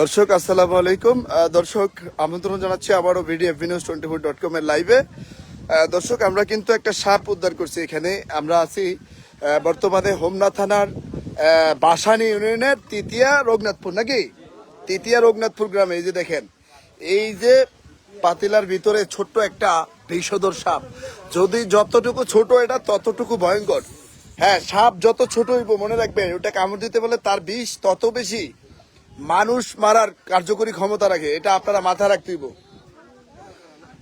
দর্শক, আসসালামু আলাইকুম। দর্শক, আমন্ত্রণ জানাচ্ছি আবারও video news twenty four dot com এর লাইভে দর্শক, আমরা কিন্তু একটা সাপ উদ্ধার করছি এখানে। আমরা আছি বর্তমানে হোমনা থানার বাসানি ইউনিয়নের তৃতীয়া রঘুনাথপুর, নাকি? তৃতীয়া রঘুনাথপুর গ্রামে, এই যে দেখেন। এই যে পাতিলার ভিতরে ছোট্ট একটা বিষধর সাপ। যদি যতটুকু ছোট এটা, ততটুকু ভয়ঙ্কর। হ্যাঁ সাপ যত ছোট হইব, মনে রাখবেন, ওটা কামড় দিতে বলে তার বিষ তত বেশি। মানুষ মারার কার্যকরী ক্ষমতা রাখে এটা আপনারা মাথায় রাখতে হইব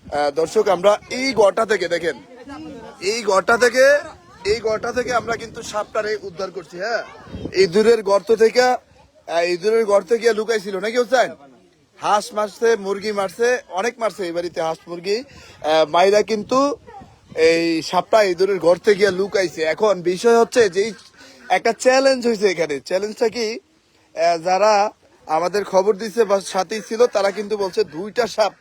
আহ, দর্শক আমরা এই গড়টা থেকে দেখেন এই গড়টা থেকে এই গড়টা থেকে আমরা কিন্তু সাপটারে উদ্ধার করছি হ্যাঁ? এই দূরের গর্ত থেকে আহ, এই দূরের গর্ত থেকে লুকাইছিল নাকি হোসেন? হাঁস মারছে মুরগি মারছে অনেক মারছে এই বাড়িতে হাঁস মুরগি। মাইরা কিন্তু এই সাপটা এই দূরের থেকে গিয়ে লুকাইছে। এখন বিষয় হচ্ছে যে একটা চ্যালেঞ্জ হয়েছে এখানে। চ্যালেঞ্জটা কি? যারা আমাদের খবর দিছে বা সাথেই ছিল তারা কিন্তু বলছে দুইটা সাপ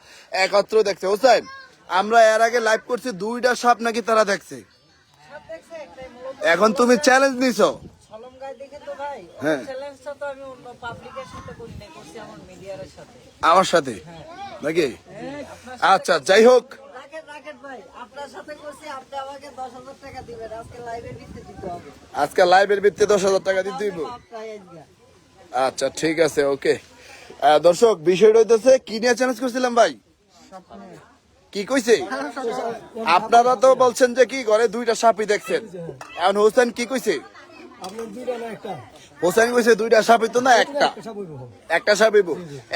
একত্র দেখছে। হোসেন আমরা এর আগে লাইভ করছি দুইটা সাপ নাকি তারা দেখছে? এখন তুমি চ্যালেঞ্জ নিছো। হ্যাঁ। আমার সাথে। নাকি? আচ্ছা যাই হোক। আজকে লাইভের ভিত্তিতে দশ হাজার টাকা দিতে আপনার আজকে আচ্ছা ঠিক আছে ওকে। দর্শক বিষয়টা হইতেছে কি নিয়ে চ্যালেঞ্জ করছিলাম ভাই? কি কইছে? আপনারা তো বলছেন যে কি ঘরে দুইটা সাপই দেখছেন। এখন হোসেন কি কইছে? হোসেন কইছে দুইটা সাপই তো না একটা। একটা সাপিব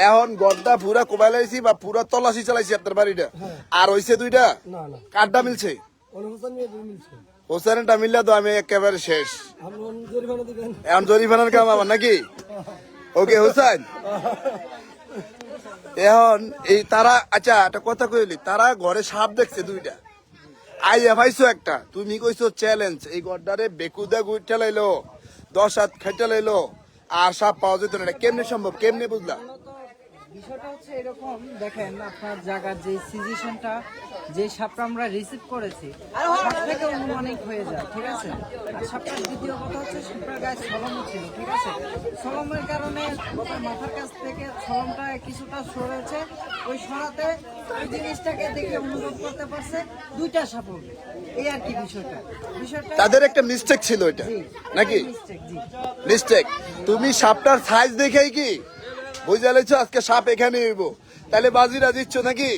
এখন গড্ডা পুরা কোবাইলাইছি বা পুরা তল্লাশি চালাইছি আপনার বাড়িটা। আর হইছে দুইটা? না মিলছে। হোসেনটা মিললে তো আমি একেবারে শেষ। এখন জরিমানার কাম আমার নাকি? ওকে, হোসেন। এখন এই তারা আচ্ছা একটা কথা কইলি তারা ঘরে সাপ দেখছে দুইটা। আইয়া ভাইছো একটা। তুমি কইছো চ্যালেঞ্জ এই গড্ডারে বেকুদা গুই ঠেলাইলো দশ হাত খেটালাইলো আর সাপ পাওয়া যেত না। কেমনে সম্ভব? কেমনে বুঝলা? বিষয়টা হচ্ছে এরকম দেখেন আপনার জায়গার যে সিচুয়েশনটা যে সাপটা আমরা রিসিভ করেছি সাপ থেকে অনুমানিক হয়ে যায় ঠিক আছে? আর সাপটার দ্বিতীয় কথা হচ্ছে সাপটার গায়ে ছলমও ছিল ঠিক আছে? ছলমের কারণে মাথার কাছ থেকে ছলমটা কিছুটা সরেছে ওই সরাতে ওই জিনিসটাকে দেখে অনুভব করতে পারছে দুইটা সাপ হবে। এই আর কি বিষয়টা। বিষয়টা তাদের একটা মিস্টেক ছিল এটা নাকি? মিস্টেক তুমি সাপটার সাইজ দেখেই কি? বুঝা লেছো আজকে সাপ এখানে হইব। তাহলে বাজিরা দিচ্ছ নাকি?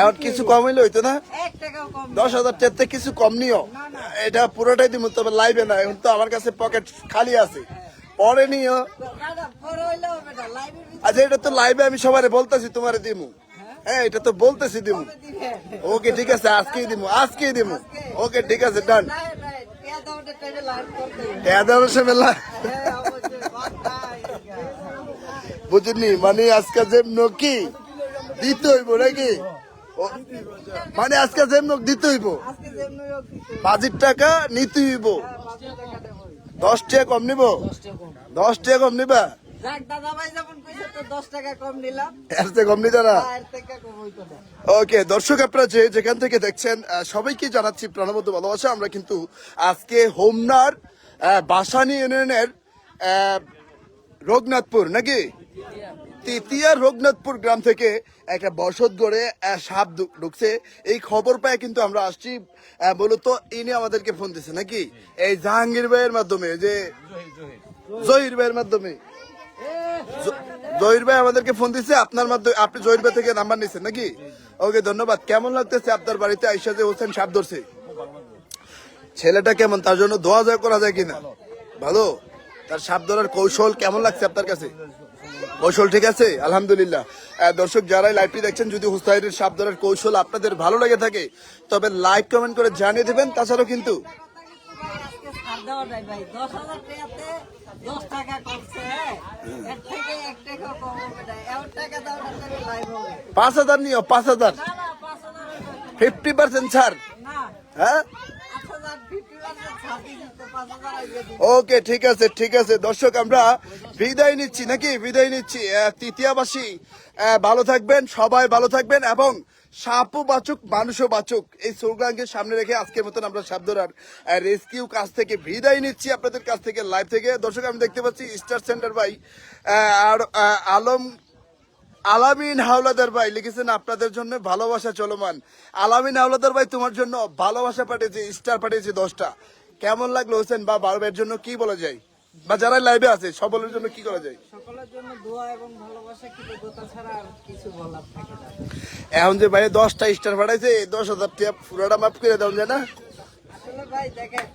এখন কিছু কম হইলে হইতো না? দশ হাজার কিছু কম নিও। এটা পুরোটাই দিব তবে লাইভে না এখন তো আমার কাছে পকেট খালি আছে। পরে নিও। আচ্ছা এটা তো লাইভে আমি সবারে বলতেছি তোমারে দিমু। হ্যাঁ? এটা তো বলতেছি দিমু। ওকে ঠিক আছে আজকেই দিমু আজকেই দিমু। ওকে ঠিক আছে ডান। এদার মেলা বুঝলি মানে আজকে যেমন কি দিতে হইব নাকি? মানে আজকে যেমন দিতে হইব? বাজির টাকা নিতে হইব। দশ টাকা কম নিব? দশ টাকা কম নিবা? ওকে, দর্শক যেখান থেকে দেখছেন সবাইকে জানাচ্ছি প্রাণবদ্ধ ভালোবাসা। আমরা কিন্তু আজকে হোমনার বাসানি ইউনিয়নের রঘুনাথপুর, নাকি? তৃতীয় রঘুনাথপুর গ্রাম থেকে একটা বসত গড়ে সাপ ঢুকছে। এই খবর পায় কিন্তু আমরা আসছি মূলত ইনি আমাদেরকে ফোন দিছে, নাকি? এই জাহাঙ্গীর ভাইয়ের মাধ্যমে যে জহির ভাইয়ের মাধ্যমে। জহির ভাই আমাদেরকে ফোন দিছে, আপনার মাধ্যমে আপনি জহির ভাই থেকে নাম্বার নিছেন, নাকি? ওকে, ধন্যবাদ। কেমন লাগতেছে আপনার বাড়িতে আইসা যে হোসেন সাপ ধরছে? ছেলেটা কেমন? তার জন্য দোয়া যায় করা যায় কিনা? ভালো? তার সাপ ধরার কৌশল কেমন লাগছে আপনার কাছে? কৌশল ঠিক আছে? আলহামদুলিল্লাহ। দর্শক যারাই লাইভটি দেখছেন যদি হুস্তাহিরের সাপ ধরার কৌশল আপনাদের ভালো লেগে থাকে তবে লাইক কমেন্ট করে জানিয়ে দেবেন। তাছাড়াও কিন্তু লাইভ পাঁচ হাজার নিও পাঁচ হাজার। ফিফটি পার্সেন্ট ছাড়। হ্যাঁ পাঁচ হাজার ফিফটি পার্সেন্ট ছাড় দিয়ে দিতে পাঁচ হাজার আগে দিতে ওকে ঠিক আছে ঠিক আছে। দর্শক, আমরা বিদায় নিচ্ছি। নাকি? বিদায় নিচ্ছি। তৃতীয়াবাসী ভালো থাকবেন, সবাই ভালো থাকবেন এবং সাপও বাচক, মানুষও বাচক। এই স্লোগানকে সামনে রেখে আজকের মতন আমরা ধরার রেস্কিউ কাজ থেকে বিদায় নিচ্ছি আপনাদের কাছ থেকে লাইভ থেকে। দর্শক, আমি দেখতে পাচ্ছি স্টার সেন্টার ভাই আর আলম, আলামিন হাওলাদার ভাই লিখেছেন, আপনাদের জন্য ভালোবাসা চলমান। আলামিন হাওলাদার ভাই, তোমার জন্য ভালোবাসা পাঠিয়েছে, স্টার পাঠিয়েছে দশটা। কেমন লাগল হোসেন বা বারবের জন্য কি বলা যায়? বা যারা লাইভে আছে সকলের জন্য কি করা যায়? সকলের জন্য দোয়া এবং ভালোবাসা কৃতজ্ঞতা ছাড়া আর কিছু বলার থাকে না। এখন যে ভাই দশটা স্টার পাঠাইছে এই দশ হাজার টাকা পুরোটা মাফ করে দেওয়া যায় না? আসলে ভাই দেখেন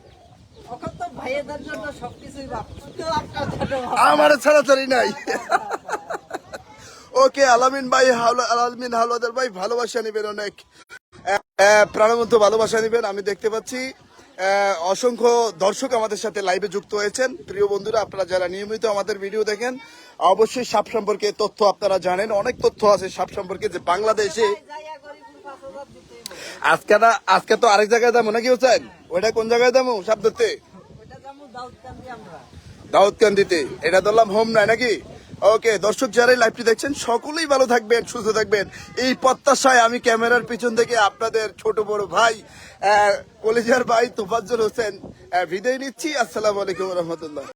ভাইয়েদের জন্য সবকিছুই কেউ আপনার জন্য। আমার ছাড়াছাড়ি নাই। ওকে আলামিন ভাই আলামিন হাওলাদার ভাই ভালোবাসা নেবেন অনেক। প্রাণবন্ত ভালোবাসা নেবেন আমি দেখতে পাচ্ছি। অসংখ্য দর্শক আমাদের সাথে লাইভে যুক্ত হয়েছেন। প্রিয় বন্ধুরা আপনারা যারা নিয়মিত আমাদের ভিডিও দেখেন অবশ্যই সাপ সম্পর্কে তথ্য আপনারা জানেন। অনেক তথ্য আছে সাপ সম্পর্কে যে বাংলাদেশে। আজকে না আজকে তো আরেক জায়গায় দামো নাকি হোসেন? ওইটা কোন জায়গায় দামো সাপ ধরতে? দাউদকান্দিতে। এটা ধরলাম হোম নাই নাকি? ওকে দর্শক যারা লাইভটি দেখছেন, সকলেই ভালো থাকবেন, সুস্থ থাকবেন। এই প্রত্যাশায় আমি ক্যামেরার পিছন থেকে আপনাদের ছোট বড় ভাই কলেজের ভাই তোফাজ্জল হোসেন বিদায় নিচ্ছি। আসসালাম আলাইকুম রহমতুল্লাহ।